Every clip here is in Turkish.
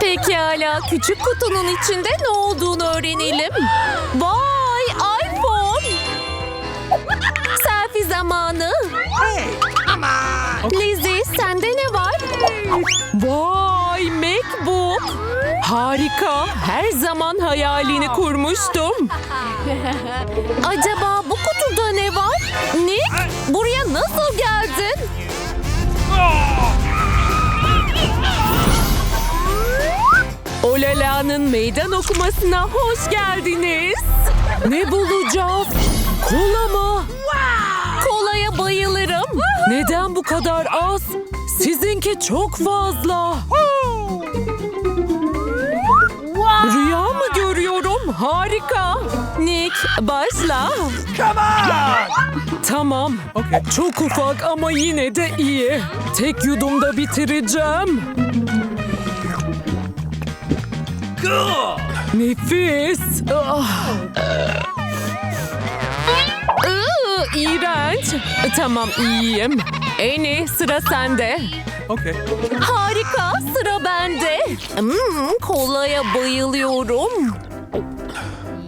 Pekala, küçük kutunun içinde ne olduğunu öğrenelim. Vay, iPhone! Selfie zamanı. Lizzie, sende ne var? Vay, MacBook! Harika, her zaman hayalini kurmuştum. Acaba bu kutuda ne var? Nick, buraya nasıl geldin? Olala'nın meydan okumasına hoş geldiniz. Ne bulacağız? Kola mı? Kolaya bayılırım. Neden bu kadar az? Sizinki çok fazla. Rüya mı görüyorum? Harika. Nick, başla. Tamam. Çok ufak ama yine de iyi. Tek yudumda bitireceğim. Nefis. Ah. Iı, iğrenç. Tamam iyiyim. Eni sıra sende. Okay. Harika sıra bende. Hmm, kolaya bayılıyorum.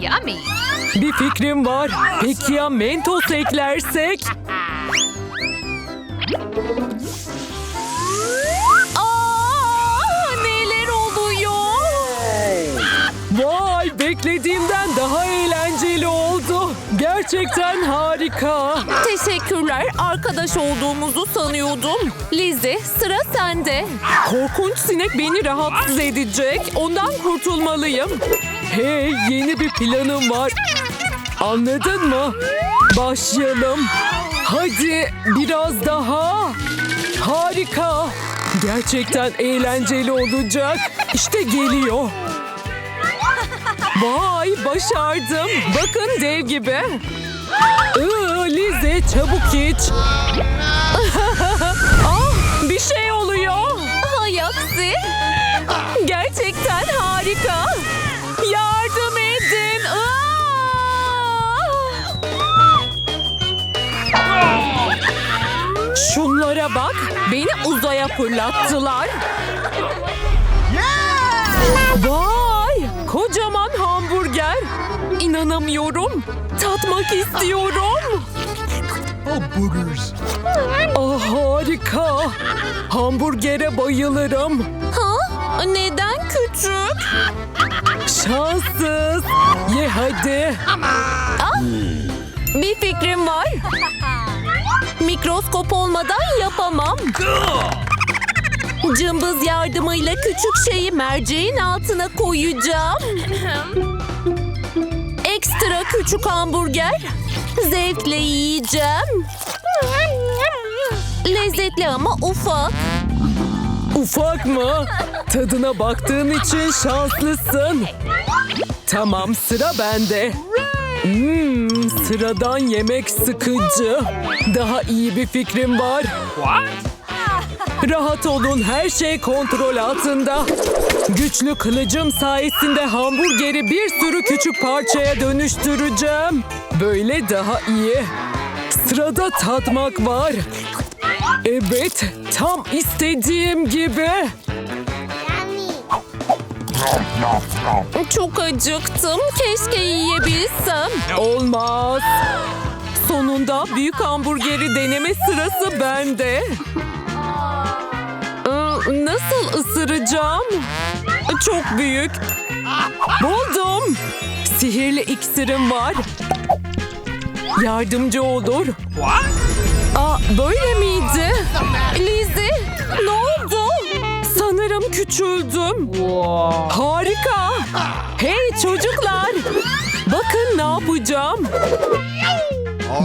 Yummy. Bir fikrim var. Peki ya mentos eklersek? Beklediğimden daha eğlenceli oldu. Gerçekten harika. Teşekkürler. Arkadaş olduğumuzu sanıyordum. Lizzie sıra sende. Korkunç sinek beni rahatsız edecek. Ondan kurtulmalıyım. Hey yeni bir planım var. Anladın mı? Başlayalım. Hadi biraz daha. Harika. Gerçekten eğlenceli olacak. İşte geliyor. Vay başardım. Bakın dev gibi. Iı, Lize çabuk iç. ah, bir şey oluyor. Hay aksi. Gerçekten harika. Yardım edin. Aa! Şunlara bak. Beni uzaya fırlattılar. Vay! Hamburger. İnanamıyorum. Tatmak istiyorum. Oh, boogers. Ah harika. Hamburgere bayılırım. Ha? Neden küçük? Şanssız. Ye hadi. Ah, bir fikrim var. Mikroskop olmadan yapamam. Cımbız yardımıyla küçük şeyi merceğin altına koyacağım. Ekstra küçük hamburger. Zevkle yiyeceğim. Lezzetli ama ufak. Ufak mı? Tadına baktığın için şanslısın. Tamam sıra bende. Hmm, sıradan yemek sıkıcı. Daha iyi bir fikrim var. Rahat olun her şey kontrol altında. Güçlü kılıcım sayesinde hamburgeri bir sürü küçük parçaya dönüştüreceğim. Böyle daha iyi. Sırada tatmak var. Evet, tam istediğim gibi. Çok acıktım. Keşke yiyebilsem. Olmaz. Sonunda büyük hamburgeri deneme sırası bende. Nasıl ısıracağım? Çok büyük. Buldum. Sihirli iksirim var. Yardımcı olur. Aa, böyle miydi? Lizzie, ne oldu? Sanırım küçüldüm. Harika. Hey çocuklar. Bakın ne yapacağım.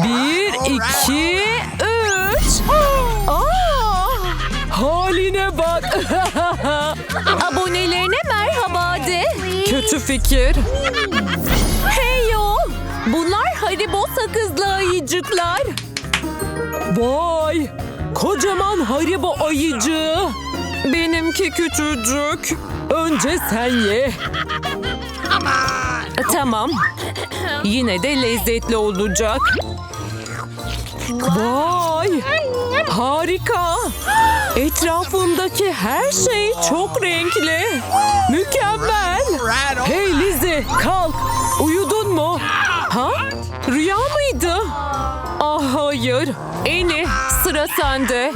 Bir, iki, üç. Haline bak. Abonelerine merhaba de. Kötü fikir. Hey yo. Bunlar Haribo sakızlı ayıcıklar. Vay! Kocaman Haribo ayıcığı. Benimki küçücük. Önce sen ye. Tamam. Yine de lezzetli olacak. Vay! Harika! Etrafımdaki her şey çok renkli. Mükemmel! Hey Lizzie kalk! Uyudun mu? Ha? Rüya mıydı? Ah hayır. Eni sıra sende.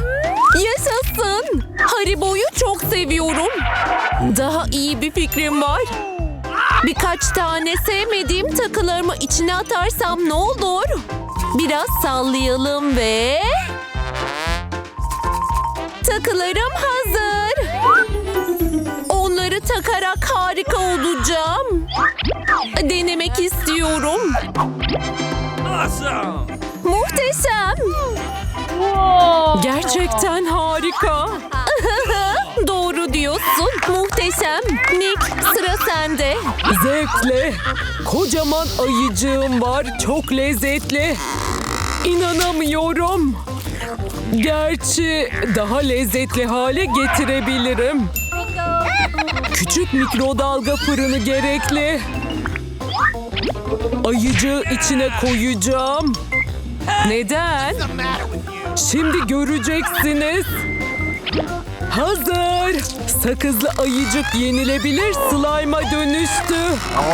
Yaşasın. Haribo'yu çok seviyorum. Daha iyi bir fikrim var. Birkaç tane sevmediğim takılarımı içine atarsam ne olur? Biraz sallayalım ve... Takılarım hazır. Onları takarak harika olacağım. Denemek istiyorum. Muhteşem. Gerçekten harika. Doğru diyorsun. Muhteşem. Nick sıra sende. Zevkle. Kocaman ayıcığım var. Çok lezzetli. İnanamıyorum. Gerçi daha lezzetli hale getirebilirim. Küçük mikrodalga fırını gerekli. Ayıcığı içine koyacağım. Neden? Şimdi göreceksiniz. Hazır. Sakızlı ayıcık yenilebilir slime'a dönüştü.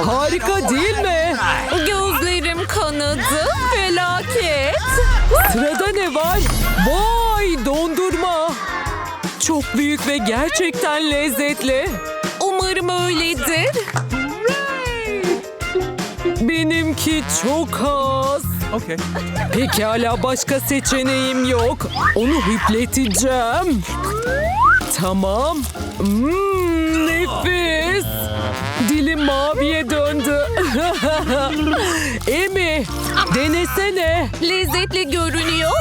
Harika değil mi? Gözlerim kanadı. Felaket. Sırada ne var? Vay dondurma. Çok büyük ve gerçekten lezzetli. Umarım öyledir. Benimki çok az. Okay. Pekala başka seçeneğim yok. Onu hüpleteceğim. Tamam. Hmm, nefis. Dilim maviye döndü. Emi, denesene. Lezzetli görünüyor.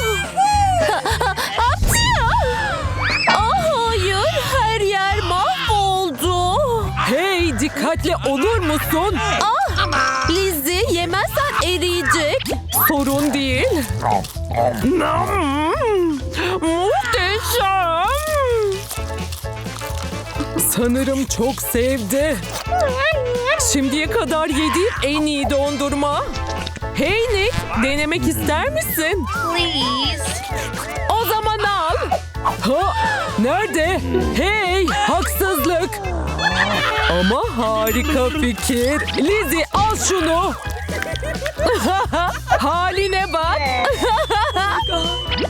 Ah hayır, her yer mahvoldu. Hey, dikkatli olur musun? Ah, Lizzie yemezsen eriyecek. Sorun değil. Sanırım çok sevdi. Şimdiye kadar yediğim en iyi dondurma. Hey Nick, denemek ister misin? Please. O zaman al. Ha, nerede? Hey, haksızlık. Ama harika fikir. Lizzie al şunu. Haline bak.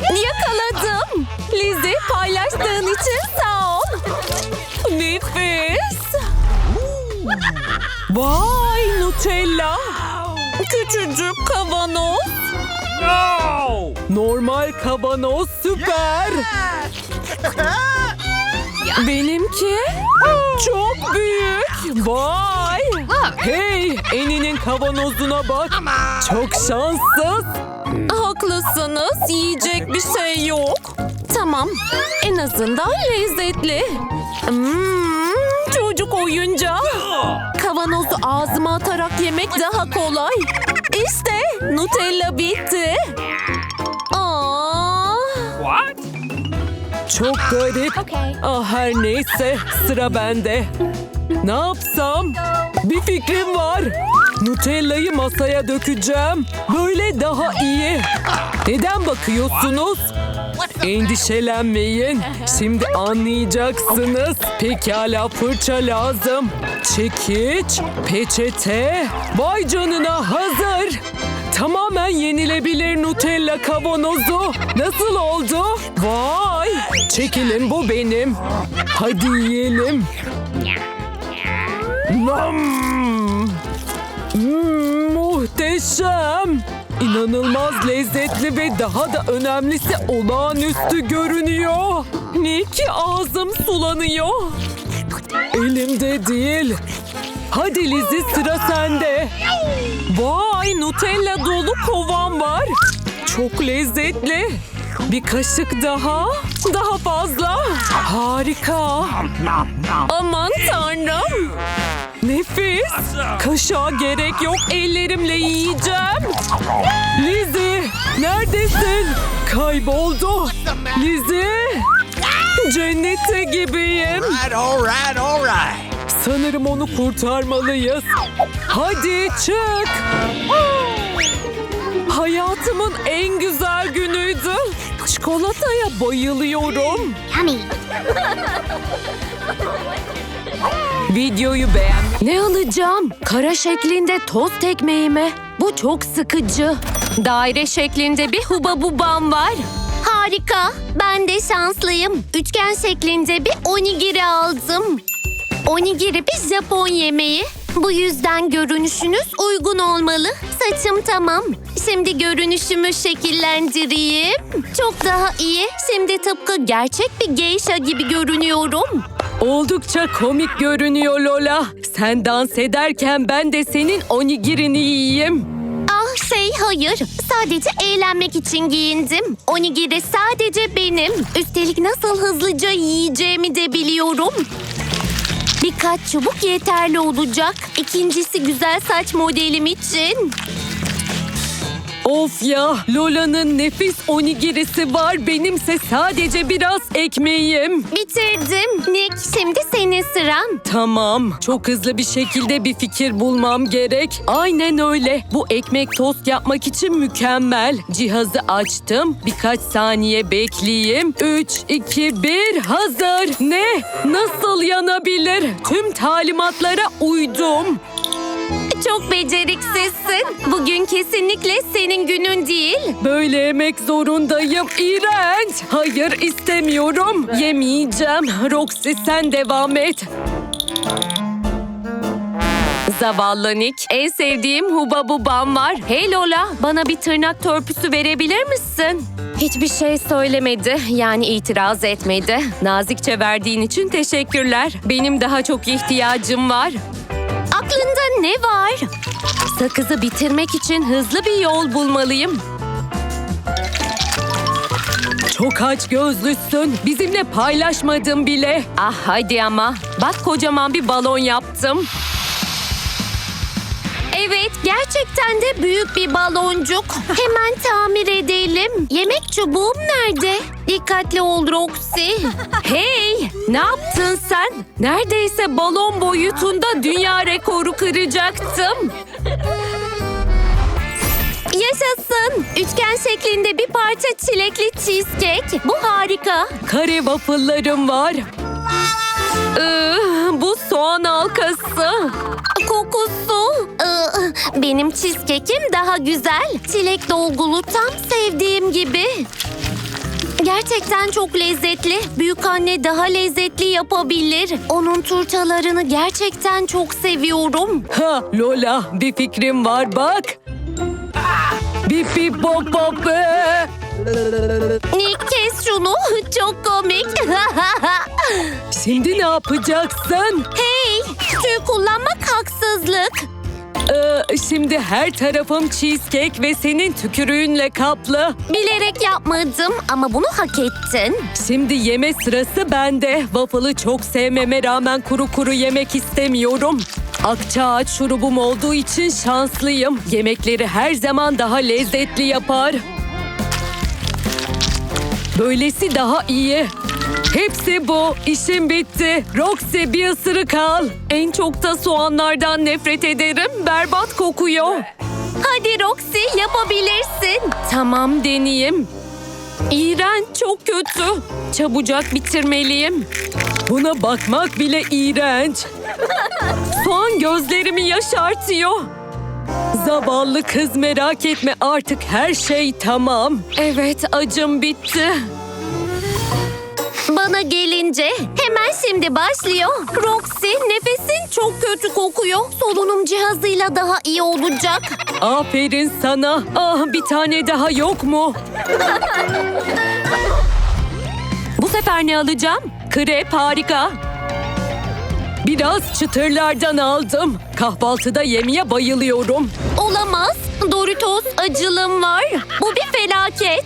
Yakaladım. Lizzie paylaştığın için sağ ol. Nefis. Vay Nutella. Küçücük kavanoz. No! Normal kavanoz süper. Benimki çok büyük. Vay. Hey, Eni'nin kavanozuna bak. Çok şanssız. Haklısınız. Yiyecek bir şey yok. Tamam. En azından lezzetli. Hmm, çocuk oyuncağı. Kavanozu ağzıma atarak yemek daha kolay. İşte Nutella bitti. Aa. What? Çok garip. Ah her neyse sıra bende. Ne yapsam? Bir fikrim var. Nutella'yı masaya dökeceğim. Böyle daha iyi. Neden bakıyorsunuz? Endişelenmeyin. Şimdi anlayacaksınız. Pekala fırça lazım. Çekiç, peçete. Vay canına hazır. Tamamen yenilebilir Nutella kavanozu. Nasıl oldu? Vay! Çekilin bu benim. Hadi yiyelim. Nam! Hmm, muhteşem. İnanılmaz lezzetli ve daha da önemlisi olağanüstü görünüyor. Nick ağzım sulanıyor. Elimde değil. Hadi Lizzie sıra sende. Vay Nutella dolu kovan var. Çok lezzetli. Bir kaşık daha. Daha fazla. Harika. Aman tanrım. Nefis. Kaşığa gerek yok. Ellerimle yiyeceğim. Lizzie neredesin? Kayboldu. Lizzie. Cennette gibiyim. Right, all right, all right. Sanırım onu kurtarmalıyız. Hadi çık. Hayatımın en güzel günüydü. Çikolataya bayılıyorum. Videoyu beğen. Ne alacağım? Kara şeklinde tost ekmeği mi? Bu çok sıkıcı. Daire şeklinde bir huba bubam var. Harika. Ben de şanslıyım. Üçgen şeklinde bir onigiri aldım. Onigiri bir Japon yemeği. Bu yüzden görünüşünüz uygun olmalı. Saçım tamam. Şimdi görünüşümü şekillendireyim. Çok daha iyi. Şimdi tıpkı gerçek bir geisha gibi görünüyorum. Oldukça komik görünüyor Lola. Sen dans ederken ben de senin onigirini yiyeyim. Ah şey hayır. Sadece eğlenmek için giyindim. Onigiri sadece benim. Üstelik nasıl hızlıca yiyeceğimi de biliyorum. Birkaç çubuk yeterli olacak. İkincisi güzel saç modelim için. Of ya Lola'nın nefis onigirisi var. Benimse sadece biraz ekmeğim. Bitirdim. Nick şimdi senin sıran. Tamam. Çok hızlı bir şekilde bir fikir bulmam gerek. Aynen öyle. Bu ekmek tost yapmak için mükemmel. Cihazı açtım. Birkaç saniye bekleyeyim. 3, 2, 1 hazır. Ne? Nasıl yanabilir? Tüm talimatlara uydum. Çok beceriksizsin. Bugün kesinlikle senin günün değil. Böyle yemek zorundayım. İğrenç. Hayır istemiyorum. Yemeyeceğim. Roxy sen devam et. Zavallı Nick. En sevdiğim huba bubam var. Hey Lola bana bir tırnak törpüsü verebilir misin? Hiçbir şey söylemedi. Yani itiraz etmedi. Nazikçe verdiğin için teşekkürler. Benim daha çok ihtiyacım var. Ne var? Sakızı bitirmek için hızlı bir yol bulmalıyım. Çok aç gözlüsün. Bizimle paylaşmadın bile. Ah hadi ama. Bak kocaman bir balon yaptım. Evet, gerçekten de büyük bir baloncuk. Hemen tamir edelim. Yemek çubuğum nerede? Dikkatli ol Roxy. Hey! Ne yaptın sen? Neredeyse balon boyutunda dünya rekoru kıracaktım. Yaşasın. Üçgen şeklinde bir parça çilekli cheesecake. Bu harika. Kare waffle'larım var. Ee, bu soğan halkası. Kokusu. Benim cheesecake'im daha güzel. Çilek dolgulu tam sevdiğim gibi. Gerçekten çok lezzetli. Büyük anne daha lezzetli yapabilir. Onun turtalarını gerçekten çok seviyorum. Ha Lola bir fikrim var bak. Bip bip bop bop. Nick kes şunu. Çok komik. Şimdi ne yapacaksın? hey, tüy kullanmak haksızlık. Ee, şimdi her tarafım cheesecake ve senin tükürüğünle kaplı. Bilerek yapmadım ama bunu hak ettin. Şimdi yeme sırası bende. Waffle'ı çok sevmeme rağmen kuru kuru yemek istemiyorum. Akçaağaç şurubum olduğu için şanslıyım. Yemekleri her zaman daha lezzetli yapar. Böylesi daha iyi. Hepsi bu. İşim bitti. Roxy bir ısırık al. En çok da soğanlardan nefret ederim. Berbat kokuyor. Hadi Roxy yapabilirsin. Tamam deneyeyim. İğrenç, çok kötü. Çabucak bitirmeliyim. Buna bakmak bile iğrenç. Soğan gözlerimi yaşartıyor. Zavallı kız merak etme artık her şey tamam. Evet acım bitti. Bana gelince hemen şimdi başlıyor. Roxy nefesin çok kötü kokuyor. Solunum cihazıyla daha iyi olacak. Aferin sana. Ah bir tane daha yok mu? Bu sefer ne alacağım? Krep harika. Biraz çıtırlardan aldım. Kahvaltıda yemeye bayılıyorum. Olamaz. Doritos acılım var. Bu bir felaket.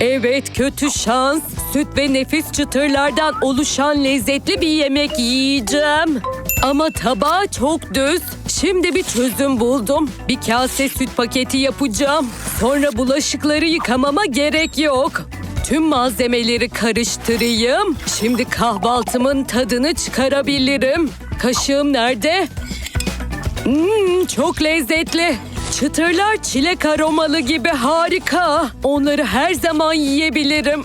Evet kötü şans. Süt ve nefis çıtırlardan oluşan lezzetli bir yemek yiyeceğim. Ama tabağı çok düz. Şimdi bir çözüm buldum. Bir kase süt paketi yapacağım. Sonra bulaşıkları yıkamama gerek yok. Tüm malzemeleri karıştırayım. Şimdi kahvaltımın tadını çıkarabilirim. Kaşığım nerede? Hmm, çok lezzetli. Çıtırlar çilek aromalı gibi harika. Onları her zaman yiyebilirim.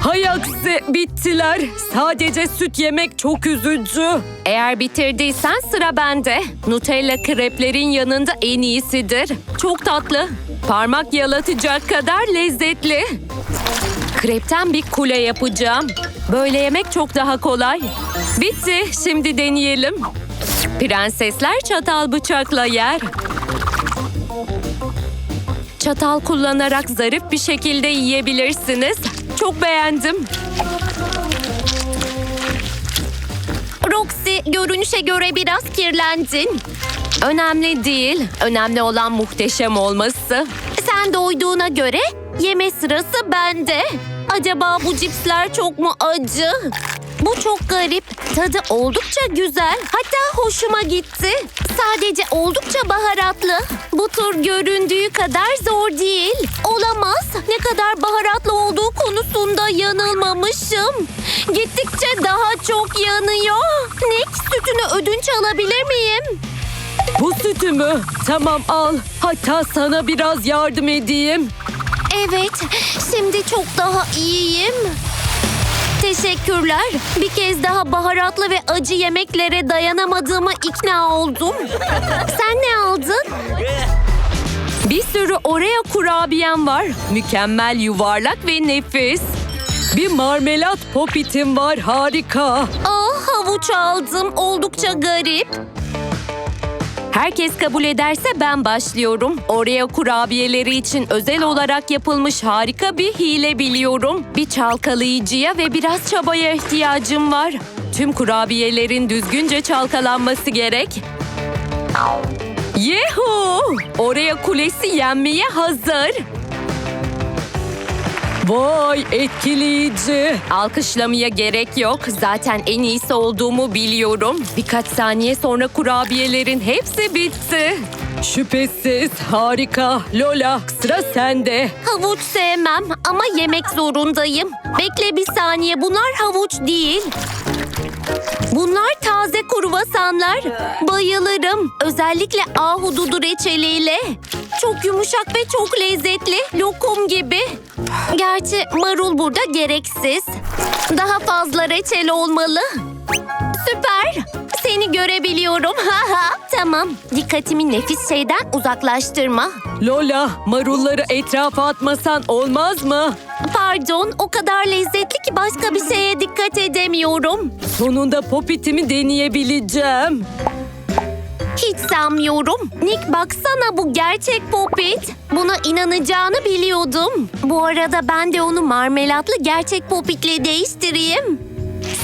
Hay aksi bittiler. Sadece süt yemek çok üzücü. Eğer bitirdiysen sıra bende. Nutella kreplerin yanında en iyisidir. Çok tatlı. Parmak yalatacak kadar lezzetli. Krepten bir kule yapacağım. Böyle yemek çok daha kolay. Bitti. Şimdi deneyelim. Prensesler çatal bıçakla yer. Çatal kullanarak zarif bir şekilde yiyebilirsiniz. Çok beğendim. Roxy görünüşe göre biraz kirlendin. Önemli değil. Önemli olan muhteşem olması. Sen doyduğuna göre yeme sırası bende. Acaba bu cipsler çok mu acı? Bu çok garip. Tadı oldukça güzel. Hatta hoşuma gitti. Sadece oldukça baharatlı. Bu tür göründüğü kadar zor değil. Olamaz. Ne kadar baharatlı olduğu konusunda yanılmamışım. Gittikçe daha çok yanıyor. Nick sütünü ödünç alabilir miyim? Bu sütü mü? Tamam al. Hatta sana biraz yardım edeyim. Evet, şimdi çok daha iyiyim. Teşekkürler. Bir kez daha baharatlı ve acı yemeklere dayanamadığıma ikna oldum. Sen ne aldın? Bir sürü Oreo kurabiyem var. Mükemmel yuvarlak ve nefis. Bir marmelat popitim var harika. Ah havuç aldım. Oldukça garip. Herkes kabul ederse ben başlıyorum. Oreo kurabiyeleri için özel olarak yapılmış harika bir hile biliyorum. Bir çalkalayıcıya ve biraz çabaya ihtiyacım var. Tüm kurabiyelerin düzgünce çalkalanması gerek. Yehu! Oreo kulesi yenmeye hazır. Vay etkileyici. Alkışlamaya gerek yok. Zaten en iyisi olduğumu biliyorum. Birkaç saniye sonra kurabiyelerin hepsi bitti. Şüphesiz harika. Lola sıra sende. Havuç sevmem ama yemek zorundayım. Bekle bir saniye bunlar havuç değil. Bunlar taze kruvasanlar. Bayılırım. Özellikle ahududu reçeliyle. Çok yumuşak ve çok lezzetli. Lokum gibi. Gerçi marul burada gereksiz. Daha fazla reçel olmalı. Süper. Seni görebiliyorum. Tamam. Dikkatimi nefis şeyden uzaklaştırma. Lola marulları etrafa atmasan olmaz mı? Pardon, o kadar lezzetli ki başka bir şeye dikkat edemiyorum. Sonunda popitimi deneyebileceğim. Hiç sanmıyorum. Nick baksana bu gerçek popit. Buna inanacağını biliyordum. Bu arada ben de onu marmelatlı gerçek popitle değiştireyim.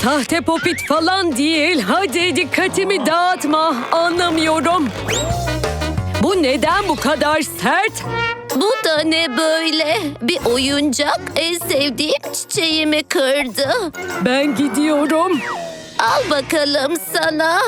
Sahte popit falan değil. Hadi dikkatimi dağıtma. Anlamıyorum. Bu neden bu kadar sert? Bu da ne böyle? Bir oyuncak en sevdiğim çiçeğimi kırdı. Ben gidiyorum. Al bakalım sana.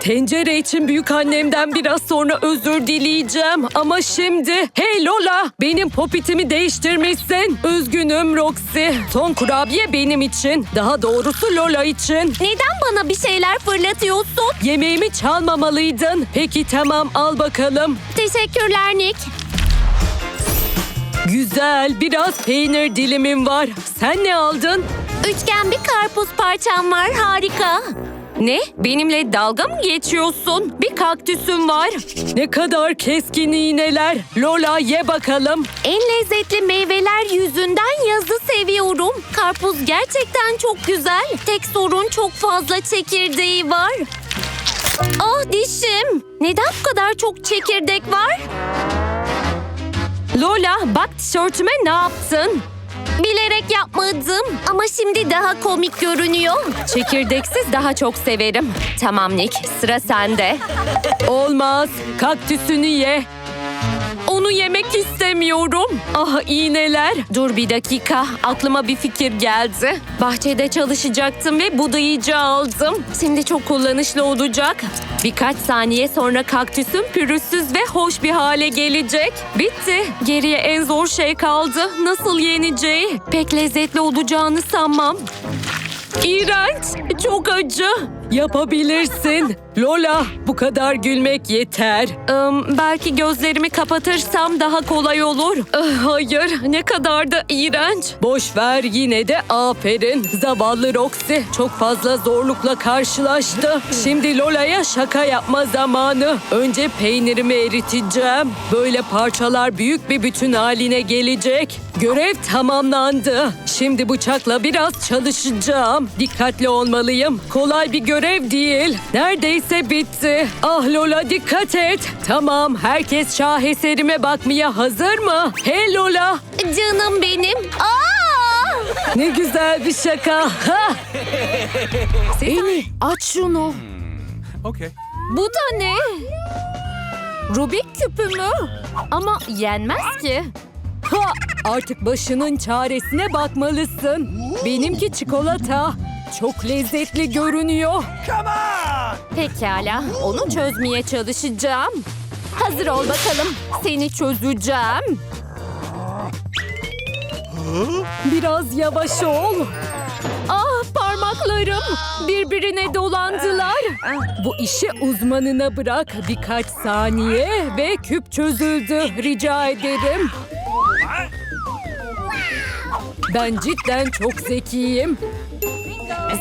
Tencere için büyük annemden biraz sonra özür dileyeceğim. Ama şimdi... Hey Lola! Benim popitimi değiştirmişsin. Üzgünüm Roxy. Son kurabiye benim için. Daha doğrusu Lola için. Neden bana bir şeyler fırlatıyorsun? Yemeğimi çalmamalıydın. Peki tamam al bakalım. Teşekkürler Nick. Güzel biraz peynir dilimim var. Sen ne aldın? Üçgen bir karpuz parçam var harika. Ne? Benimle dalga mı geçiyorsun? Bir kaktüsüm var. Ne kadar keskin iğneler. Lola ye bakalım. En lezzetli meyveler yüzünden yazı seviyorum. Karpuz gerçekten çok güzel. Tek sorun çok fazla çekirdeği var. Ah dişim. Neden bu kadar çok çekirdek var? Lola bak tişörtüme ne yaptın? Bilerek yapmadım ama şimdi daha komik görünüyor. Çekirdeksiz daha çok severim. Tamam Nick sıra sende. Olmaz. Kaktüsünü ye. Onu yemek istemiyorum. Ah iğneler. Dur bir dakika. Aklıma bir fikir geldi. Bahçede çalışacaktım ve budayıcı aldım. Şimdi çok kullanışlı olacak. Birkaç saniye sonra kaktüsüm pürüzsüz ve hoş bir hale gelecek. Bitti. Geriye en zor şey kaldı. Nasıl yeneceği? Pek lezzetli olacağını sanmam. İğrenç. Çok acı. Yapabilirsin. Lola, bu kadar gülmek yeter. belki gözlerimi kapatırsam daha kolay olur. Ah, hayır, ne kadar da iğrenç. Boş ver yine de aferin. Zavallı Roxy çok fazla zorlukla karşılaştı. Şimdi Lola'ya şaka yapma zamanı. Önce peynirimi eriteceğim. Böyle parçalar büyük bir bütün haline gelecek. Görev tamamlandı. Şimdi bıçakla biraz çalışacağım. Dikkatli olmalıyım. Kolay bir görev değil. Neredeyse bitti. Ah Lola dikkat et. Tamam herkes şaheserime bakmaya hazır mı? Hey Lola. Canım benim. Aa! Ne güzel bir şaka. Ha! Eni aç şunu. Okay. Bu da ne? Rubik küpü mü? Ama yenmez ki. Ha! Artık başının çaresine bakmalısın. Benimki çikolata. Çok lezzetli görünüyor. Come on! Pekala, onu çözmeye çalışacağım. Hazır ol bakalım. Seni çözeceğim. Biraz yavaş ol. Ah parmaklarım birbirine dolandılar. Bu işi uzmanına bırak. Birkaç saniye ve küp çözüldü. Rica ederim. Ben cidden çok zekiyim.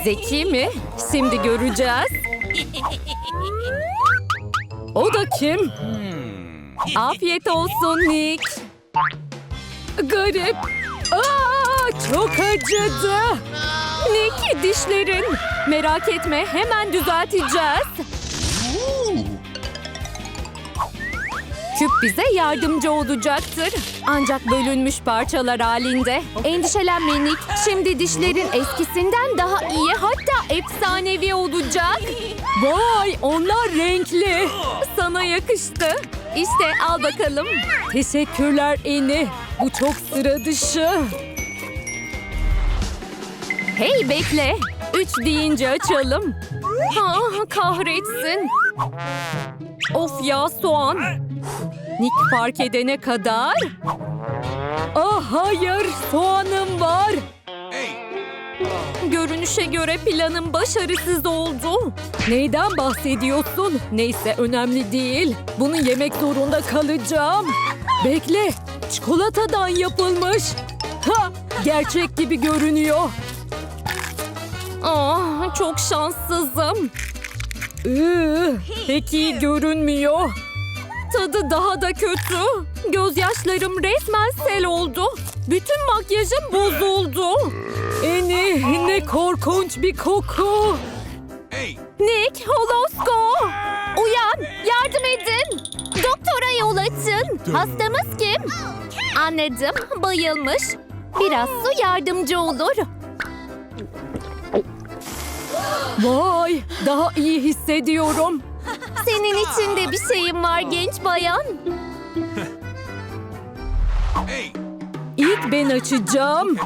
Zeki mi? Şimdi göreceğiz. O da kim? Afiyet olsun Nick. Garip. Aa, çok acıdı. Nick dişlerin. Merak etme hemen düzelteceğiz. Küp bize yardımcı olacaktır. Ancak bölünmüş parçalar halinde. Endişelenme. Şimdi dişlerin eskisinden daha iyi hatta efsanevi olacak. Vay onlar renkli. Sana yakıştı. İşte al bakalım. Teşekkürler Eni. Bu çok sıra dışı. Hey bekle. Üç deyince açalım. Ha, kahretsin. Of ya soğan. Nick fark edene kadar. Ah hayır soğanım var. Görünüşe göre planım başarısız oldu. Neyden bahsediyorsun? Neyse önemli değil. Bunu yemek zorunda kalacağım. Bekle. Çikolatadan yapılmış. Ha, gerçek gibi görünüyor. Ah, çok şanssızım. Iı, pek iyi görünmüyor. Tadı daha da kötü. Gözyaşlarım resmen sel oldu. Bütün makyajım bozuldu. Eni ne korkunç bir koku. Hey! Nick, Holosko! Uyan, yardım edin. Doktora yol açın. Hastamız kim? Anladım, bayılmış. Biraz su yardımcı olur. Vay daha iyi hissediyorum. Senin için de bir şeyim var genç bayan. İlk ben açacağım.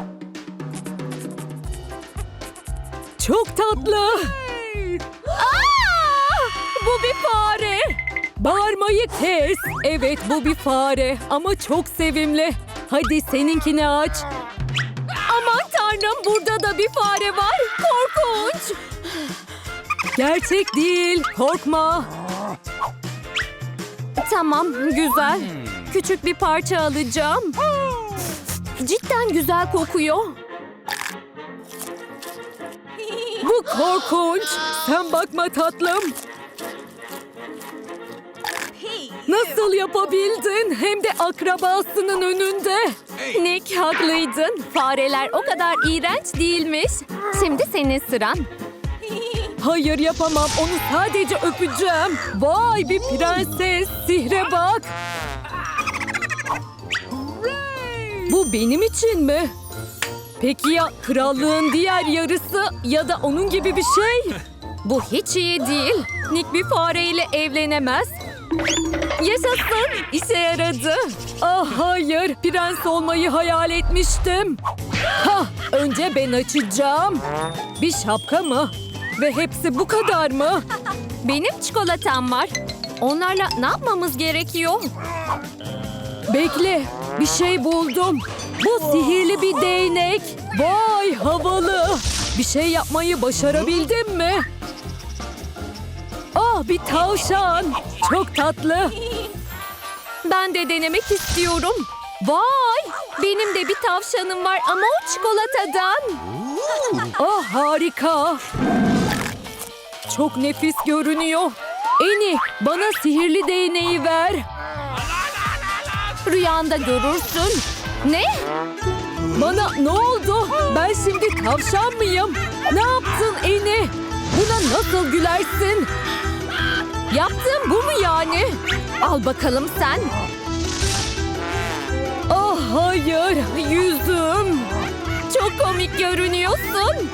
Çok tatlı. Aa! Bu bir fare. Bağırmayı kes. Evet bu bir fare ama çok sevimli. Hadi seninkini aç. Aman tanrım burada da bir fare var. Korkunç. Gerçek değil. Korkma. Tamam güzel. Küçük bir parça alacağım. Cidden güzel kokuyor. Bu korkunç. Sen bakma tatlım. Nasıl yapabildin? Hem de akrabasının önünde. Nick haklıydın. Fareler o kadar iğrenç değilmiş. Şimdi senin sıran. Hayır yapamam. Onu sadece öpeceğim. Vay bir prenses. Sihre bak. Bu benim için mi? Peki ya krallığın diğer yarısı ya da onun gibi bir şey? Bu hiç iyi değil. Nick bir fareyle evlenemez. Yaşasın, işe yaradı. Ah hayır, prens olmayı hayal etmiştim. Ha, önce ben açacağım. Bir şapka mı? Ve hepsi bu kadar mı? Benim çikolatam var. Onlarla ne yapmamız gerekiyor? Bekle, bir şey buldum. Bu sihirli bir değnek. Vay havalı. Bir şey yapmayı başarabildim mi? Ah bir tavşan. Çok tatlı. Ben de denemek istiyorum. Vay! Benim de bir tavşanım var ama o çikolatadan. Ah harika. Çok nefis görünüyor. Eni bana sihirli değneği ver. Rüyanda görürsün. Ne? Bana ne oldu? Ben şimdi tavşan mıyım? Ne yaptın Eni? Buna nasıl gülersin? Yaptığın bu mu yani? Al bakalım sen. Ah hayır yüzüm. Çok komik görünüyorsun.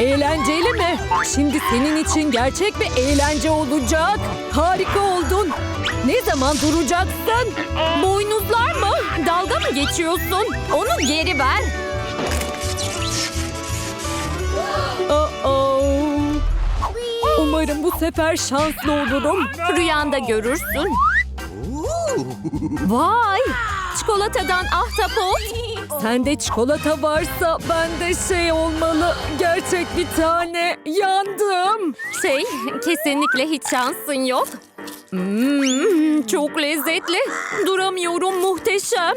Eğlenceli mi? Şimdi senin için gerçek bir eğlence olacak. Harika oldun. Ne zaman duracaksın? Boynuzlar mı? Dalga mı geçiyorsun? Onu geri ver. Oh Umarım bu sefer şanslı olurum. Rüyanda görürsün. Vay! Çikolatadan ahtapot. Sende çikolata varsa bende şey olmalı. Gerçek bir tane. Yandım. Şey, kesinlikle hiç şansın yok. Hmm, çok lezzetli. Duramıyorum muhteşem.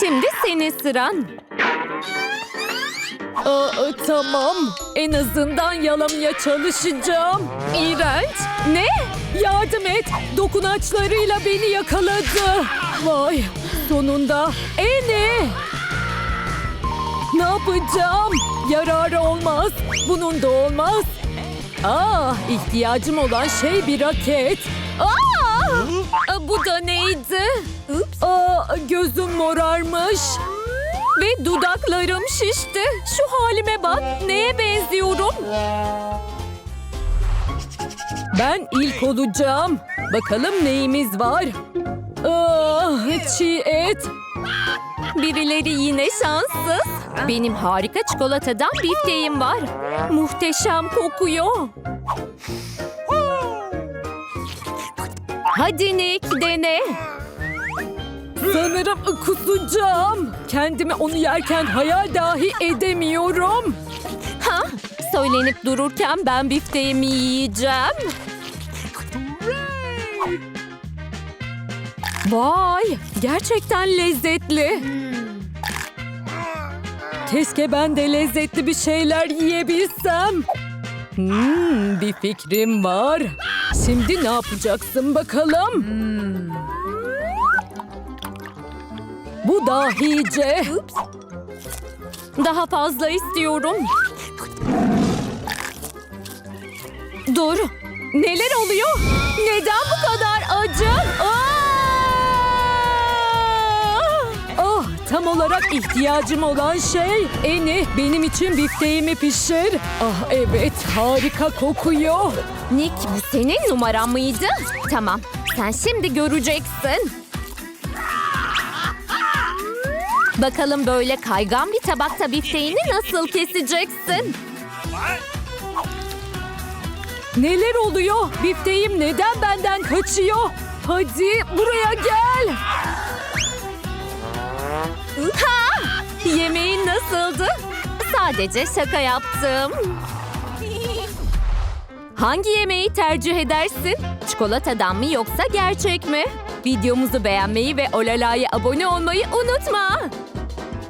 Şimdi senin sıran. Aa, tamam. En azından yalamaya çalışacağım. İğrenç. Ne? Yardım et. Dokunaçlarıyla beni yakaladı. Vay sonunda. Eni. Ne yapacağım? Yararı olmaz. Bunun da olmaz. Aa, ihtiyacım olan şey bir raket. Aa! Aa, Bu da neydi? Aa, gözüm morarmış. Ve dudaklarım şişti. Şu halime bak. Neye benziyorum? Ben ilk olacağım. Bakalım neyimiz var? Ah, çiğ et. Birileri yine şanssız. Benim harika çikolatadan bifteğim var. Muhteşem kokuyor. Hadi Nick dene. Sanırım kusacağım. Kendimi onu yerken hayal dahi edemiyorum. Ha? Söylenip dururken ben bifteğimi yiyeceğim. Vay, gerçekten lezzetli. Keşke ben de lezzetli bir şeyler yiyebilsem. Hmm, bir fikrim var. Şimdi ne yapacaksın bakalım? Bu dahice. Daha fazla istiyorum. Dur. Neler oluyor? Neden bu kadar acı? Aa! Tam olarak ihtiyacım olan şey. Eni, benim için bifteğimi pişir. Ah evet, harika kokuyor. Nick bu senin numaran mıydı? Tamam. Sen şimdi göreceksin. Bakalım böyle kaygan bir tabakta bifteğini nasıl keseceksin? Neler oluyor? Bifteğim neden benden kaçıyor? Hadi buraya gel. Ha! Yemeğin nasıldı? Sadece şaka yaptım. Hangi yemeği tercih edersin? Çikolatadan mı yoksa gerçek mi? Videomuzu beğenmeyi ve Olala'ya abone olmayı unutma.